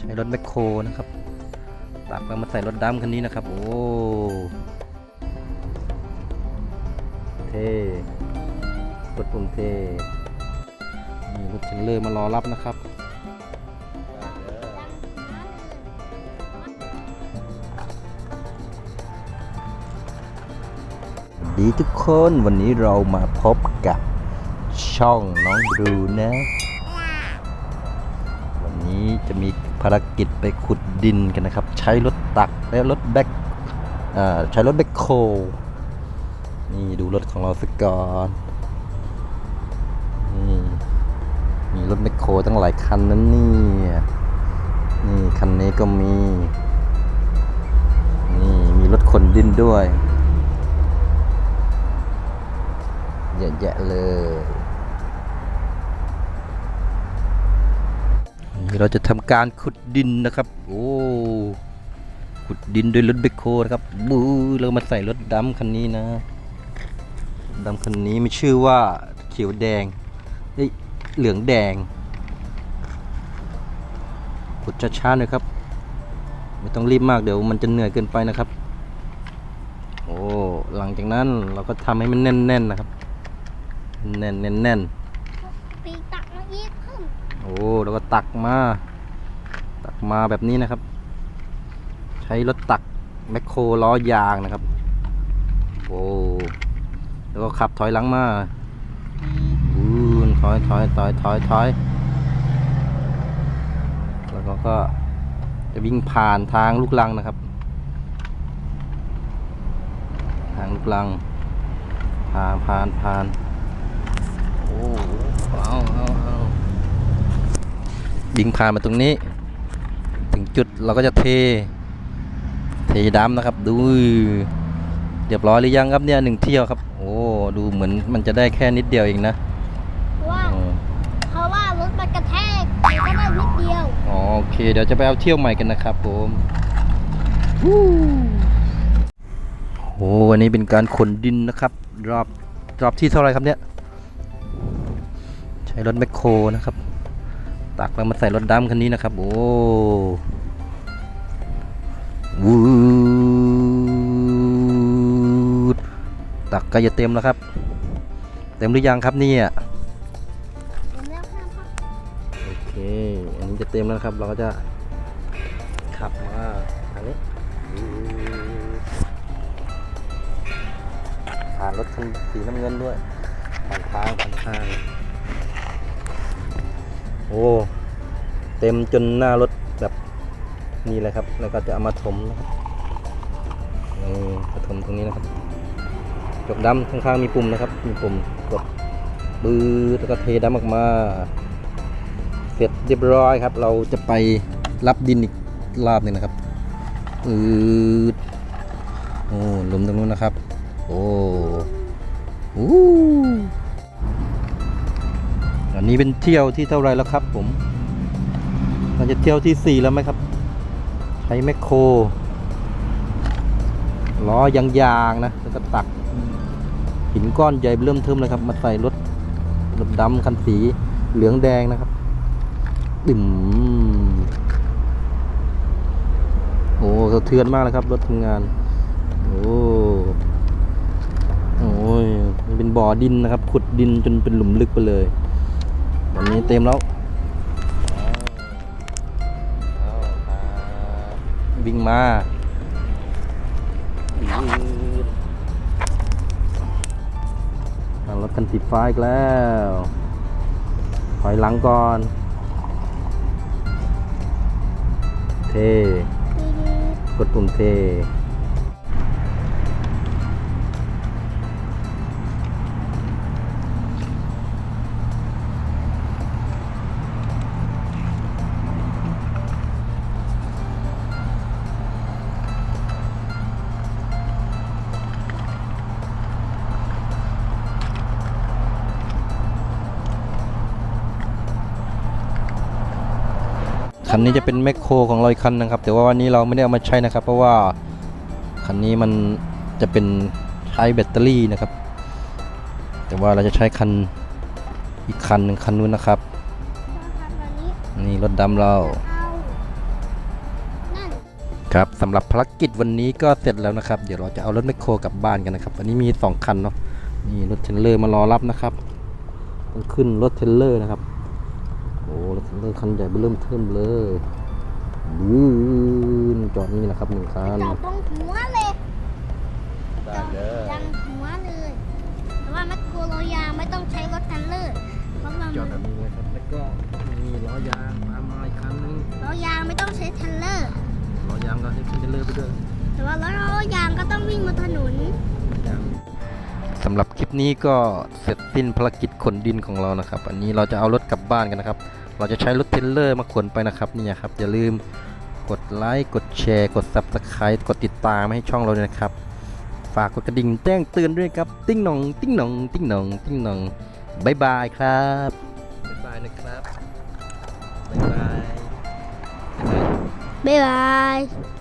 ใช้รถแมคโครนะครับตักแล้วมาใส่รถดำคันนี้นะครับ โอ้เท่รถปุ่มเท่นี่รถเทรลเลอร์มารอรับนะครับดีทุกคนวันนี้เรามาพบกับช่องน้องบรูนะ นี้จะมีภารกิจไปขุดดินกันนะครับ ใช้รถตักและรถแบ็คใช้รถแบ็คโคนี่ดูรถของเราสักก่อนนี่มีรถแบ็คโคตั้งหลายคันนั้นนี่นี่คันนี้ก็มีนี่มีรถขนดินด้วยเยอะแยะเลย นี่เราจะทำการขุดดินนะครับ โอ้ขุดดินด้วยรถเบคโคนะครับบูเรามาใส่รถดำคันนี้นะดำคันนี้มีชื่อว่าเขียวแดงเอ้ยเหลืองแดงขุดช้าๆหน่อยครับ ไม่ต้องรีบมากเดี๋ยวมันจะเหนื่อยเกินไปนะครับ โอ้หลังจากนั้นเราก็ทำให้มันแน่นๆนะครับ แน่นแน่นแน่น ปีตักมาอีกขึ้น โอ้แล้วก็ตักมา ตักมาแบบนี้นะครับ ใช้รถตักแมคโครล้อยางนะครับ โอ้แล้วก็ขับถอยหลังมาบูนถอยถอยถอยถอยถอยแล้วก็ก็จะวิ่งผ่านทางลูกลังนะครับ ทางลูกลังผ่านผ่านผ่านโอ้เอา อาเอาวิ่งผ่านมาตรงนี้ ถึงจุดเราก็จะเท เทดำนะครับ ดูเรียบร้อยหรือยังครับเนี่ยหนึ่งเที่ยวครับ โอ้ดูเหมือนมันจะได้แค่นิดเดียวเองนะว่าอืมเพราะว่ารถมันกระแทกมันก็ได้นิดเดียวอ๋อโอเค เดี๋ยวจะไปเอาเที่ยวใหม่กันนะครับผมโอ้วันนี้เป็นการขนดินนะครับ รอบรอบที่เท่าไหรครับเนี่ย ใช้รถแมคโครนะครับ ตักแล้วมาใส่รถดำคันนี้นะครับ โอ้วูดตักก็จะเต็มแล้วครับ เต็มหรือยังครับเนี่ยเห็นแล้วครับโอเค อันนี้จะเต็มแล้วนะครับ เราก็จะขับมาทางนี้ผ่านรถคันสีน้ำเงินด้วยผ่านทางผ่านทาง โอ้เต็มจนหน้ารถแบบนี้เลยครับ แล้วก็จะเอามาถมนะครับนี่มาถมตรงนี้นะครับจกดำข้างๆมีปุ่มนะครับ มีปุ่มกดปื้ดแล้วก็เทดำออกมา เสร็จเรียบร้อยครับ เราจะไปรับดินอีกรอบหนึ่งนะครับอืดโอ้หลุมตรงนู้นนะครับ โอ้อู้ อันนี้เป็นเที่ยวที่เท่าไรแล้วครับ ผมเราจะเที่ยวที่สี่แล้วไหมครับ ใช้แมคโครล้อยางๆนะแล้วก็ตักหินก้อนใหญ่เริ่มเทิมเลยครับ มาใส่รถรถดำคันสีเหลืองแดงนะครับดิ่มโอ้สะเทือนมากเลยครับ รถทำงาน โอ้โอ้ยเป็นบ่อดินนะครับ ขุดดินจนเป็นหลุมลึกไปเลย ตอนนี้เต็มแล้ววิ่งมาอ่ารถคันสีฟ้าอีกแล้ว ถอยหลังก่อน เท กดปุ่มเท คันนี้จะเป็นแมคโครของเราอีกคันนะครับ แต่ว่าวันนี้เราไม่ได้เอามาใช้นะครับ เพราะว่าคันนี้มันจะเป็นใช้แบตเตอรี่นะครับ แต่ว่าเราจะใช้คันอีกคันหนึ่งคันนู้นนะครับ นี่รถดำเราเอาครับสำหรับภารกิจวันนี้ก็เสร็จแล้วนะครับ เดี๋ยวเราจะเอารถแมคโครกลับบ้านกันนะครับวันนี้มีสองคันเนาะนี่รถเทรลเลอร์มารอรับนะครับต้องขึ้นรถเทรลเลอร์นะครับ อ้รถเทรลเลอร์คันใหญ่เริ่มเทิมเลยยืนจอดนี่นะครับหนึ่งคันจอดตรงหัวเลยได้เลยดังหัวเลยแต่ว่าแมคโครโรยางไม่ต้องใช้รถทันเลอร์เพราะว่าจอดแบบนี้เลยครับแล้วก็มีล้อยางตามมาอีกคันนึงล้อยางไม่ต้องใช้ทันเลอร์ล้อยางก็ให้ขึ้นเทรลเลอร์ไปด้วยแต่ว่าล้อยางก็ต้องวิ่งบนถนนสำหรับคลิปนี้ก็เสร็จสิ้นภารกิจขนดินของเรานะครับ อันนี้เราจะเอารถกลับบ้านกันนะครับ เราจะใช้รถเทรลเลอร์มาขนไปนะครับนี่ครับ อย่าลืมกดไลค์กดแชร์ กด Subscribe กดติดตามให้ช่องเราด้วยนะครับ ฝากกดกระดิ่งแจ้งเตือนด้วยครับ ติ้งหนองติ้งหนองติ้งหนองติ้งหนองบายบายครับบายบายนะครับบายบาย บ๊ายบาย